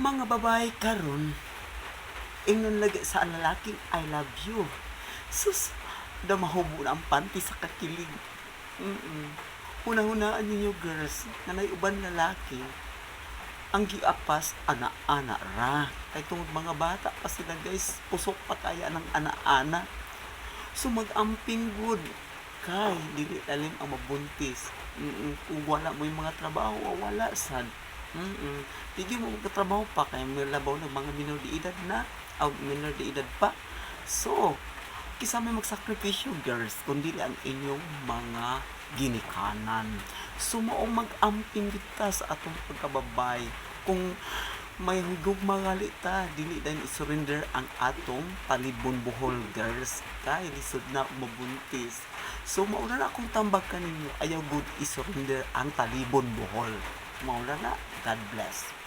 mga babae karon ingnon lagi sa lalaking I love you. Sus, da mahubo na ang panty sa kakilig. Mm Huna-hunaan ninyo girls, na uban lalaki, ang giapas ana-ana ra. Kay tungod mga bata pa sila guys, pusok pa kaya ng ana-ana. So mag-amping good kay dili talim ang mabuntis. Mm Kung wala mo yung mga trabaho, wala sad. Mm Tigil mo magkatrabaho pa kay may labaw ng mga minor de edad na o minor de edad pa. So, kisa may magsakripisyo girls kundi ang inyong mga ginikanan. So, mag-amping kita sa atong pagkababay. Kung may hugog magali ta, dili din isurrender ang atong talibon buhol girls. Kay lisod na mabuntis. So, mauna na akong tambag kaninyo. Ayaw good isurrender ang talibon buhol. Mauna na. God bless.